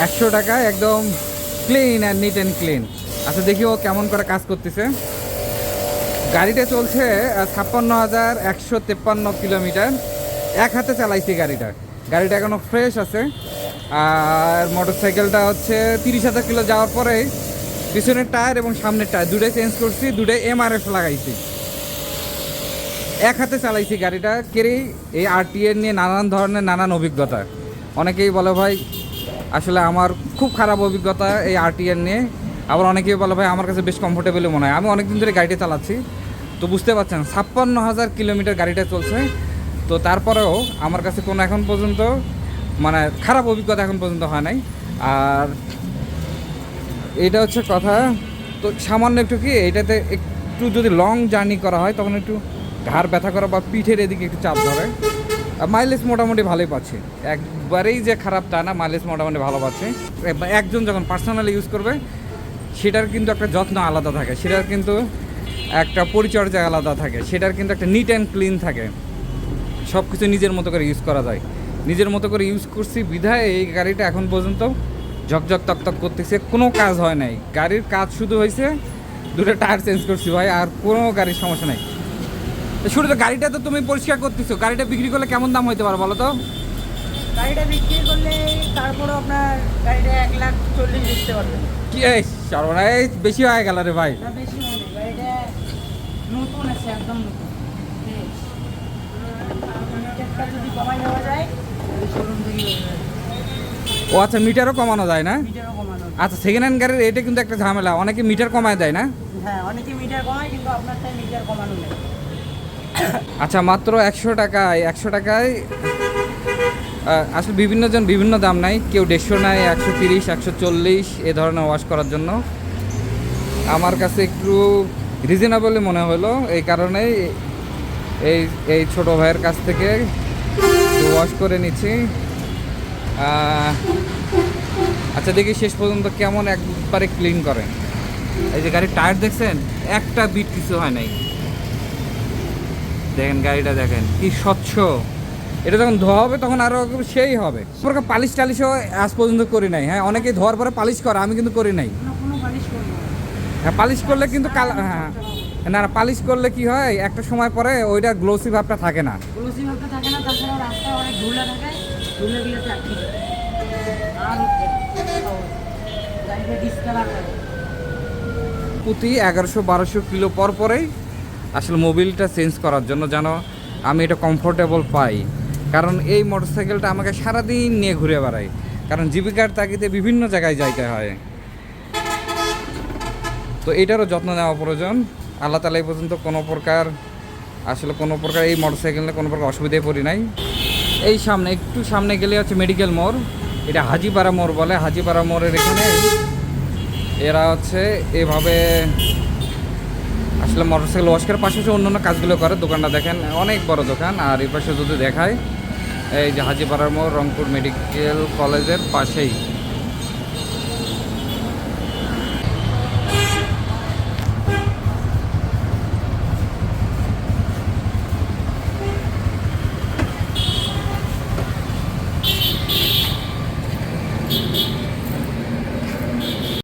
একশো টাকা একদম clean and neat and clean আচ্ছা দেখি ও কেমন করে কাজ করতেছে। গাড়িটা চলছে ছাপ্পান্ন হাজার একশো তেপ্পান্ন কিলোমিটার। এক হাতে চালাইছি গাড়িটা। গাড়িটা এখনও ফ্রেশ আছে। আর মোটর সাইকেলটা হচ্ছে তিরিশ হাজার কিলো যাওয়ার পরে পিছনের টায়ার এবং সামনের টায়ার দুটোই চেঞ্জ করছি, দুটোই এমআরএফ লাগাইছি। এক হাতে চালাইছি গাড়িটা কেড়েই এই আরটিএর নিয়ে নানান ধরনের, নানান অভিজ্ঞতা। অনেকেই বলে, ভাই আসলে আমার খুব খারাপ অভিজ্ঞতা এই আরটিএর নিয়ে। আবার অনেকেই বলে, ভাই, আমার কাছে বেশ কমফোর্টেবল মনে হয়। আমি অনেকদিন ধরে গাড়িটা চালাচ্ছি। তো বুঝতে পারছেন, ছাপ্পান্ন হাজার কিলোমিটার গাড়িটা চলছে। তো তারপরেও আমার কাছে কোনো এখন পর্যন্ত মানে খারাপ অভিজ্ঞতা এখন পর্যন্ত হয় নাই। আর এটা হচ্ছে কথা, তো সামান্য একটু কি, এটাতে একটু যদি লং জার্নি করা হয়, তখন একটু ঘাড় ব্যথা করা বা পিঠের এদিকে একটু চাপ ধরে। মাইলেজ মোটামুটি ভালোই পাচ্ছে। একবারেই যে খারাপ তা না মাইলেজ মোটামুটি ভালো পাচ্ছে। একজন যখন পার্সোনালি ইউজ করবে, সেটার কিন্তু একটা যত্ন আলাদা থাকে। সেটার কিন্তু একটা পরিচর্যা আলাদা থাকে। সেটার কিন্তু একটা নিট অ্যান্ড ক্লিন থাকে। সব কিছু নিজের মতো করে ইউজ করা যায়। নিজের মতো করে ইউজ করছি বিধায় এই গাড়িটা এখন পর্যন্ত ঝকঝক তকতক করতেছে। কোনো কাজ হয় নাই। গাড়ির কাজ শুধু হয়েছে দুটো টায়ার চেঞ্জ করছি ভাই, আর কোনো গাড়ির সমস্যা নাই। তো শুরু তো গাড়িটা তো তুমি পরিষ্কার করতেছো। গাড়িটা বিক্রি করলে কেমন দাম হইতে পারে বলো তো? গাড়িটা বিক্রি করলে তারপরে আপনার গাড়িটা এক লাখ চল্লিশ বেচতে পারবেন কি এই সর্বনাশ বেশি হয়ে গেল রে ভাই। বেশি গাড়িটা নতুন আছে একদম নতুন। যদি কমাই দেওয়া যায় শোরুম থেকে ও আচ্ছা মিটারও কমানো যায় না। আচ্ছা সেকেন্ড হ্যান্ড গাড়ির এটা কিন্তু একটা ঝামেলা। অনেকে মিটার কমায় দেয় না? হ্যাঁ অনেকে মিটার কমায় কিন্তু আপনার মিটার কমানো নেই আচ্ছা মাত্র একশো টাকায় একশো টাকায় আসলে বিভিন্ন জন বিভিন্ন দাম নাই। কেউ দেড়শো নেয় একশো তিরিশ, একশো চল্লিশ, এ ধরনের ওয়াশ করার জন্য। আমার কাছে একটু রিজনেবলই মনে হলো, এই কারণেই এই এই ছোট ভাইয়ের কাছ থেকে ওয়াশ করে নিচ্ছি। আচ্ছা দেখি শেষ পর্যন্ত কেমন একবারে ক্লিন করে এই যে গাড়ির টায়ার দেখছেন, একটা বিট কিছু হয় নাই। দেখেন গাড়িটা দেখেন কি স্বচ্ছ। এটা যখন ধোয়া হবে তখন আরও সেই হবে। প্রকার পালিশ টালিশও আজ পর্যন্ত করি নাই। হ্যাঁ অনেকে ধোয়ার পরে পালিশ করে আমি কিন্তু করি নাই। হ্যাঁ পালিশ করলে কিন্তু কাল হ্যাঁ না না পালিশ করলে কি হয় একটা সময় পরে ওইটা গ্লোসি ভাবটা থাকে না। গ্লোসি ভাবটা থাকে না তাছাড়া রাস্তায় অনেক ধুলা থাকে ধুলে গেলে চাকরি আর গাড়িটা ডিসকালার হয়। প্রতি এগারোশো বারোশো কিলো পর পরেই আসলে মোবিলটা চেঞ্জ করার জন্য যেন আমি এটা কমফোর্টেবল পাই। কারণ এই মোটরসাইকেলটা আমাকে সারাদিন নিয়ে ঘুরে বেড়াই কারণ জীবিকার তাগিদে বিভিন্ন জায়গায় যাইতে হয়। তো এটারও যত্ন নেওয়া প্রয়োজন। আল্লাহ তালা এই পর্যন্ত কোনো প্রকার, আসলে কোনো প্রকার এই মোটরসাইকেল নিয়ে কোনো প্রকার অসুবিধায় পড়ি নাই। এই সামনে, একটু সামনে গেলে হচ্ছে মেডিকেল মোড়। এটা হাজিপাড়া মোড় বলে। হাজিপাড়া মোড়ের এখানে এরা হচ্ছে এভাবে আসলে মোটরসাইকেল ওয়াশ করার অন্য অন্য কাজগুলো করে। দোকানটা দেখেন, অনেক বড় দোকান। আর এই পাশে যদি দেখায় এই যে হাজিপাড়ার মোড়, রংপুর মেডিকেল কলেজের পাশেই।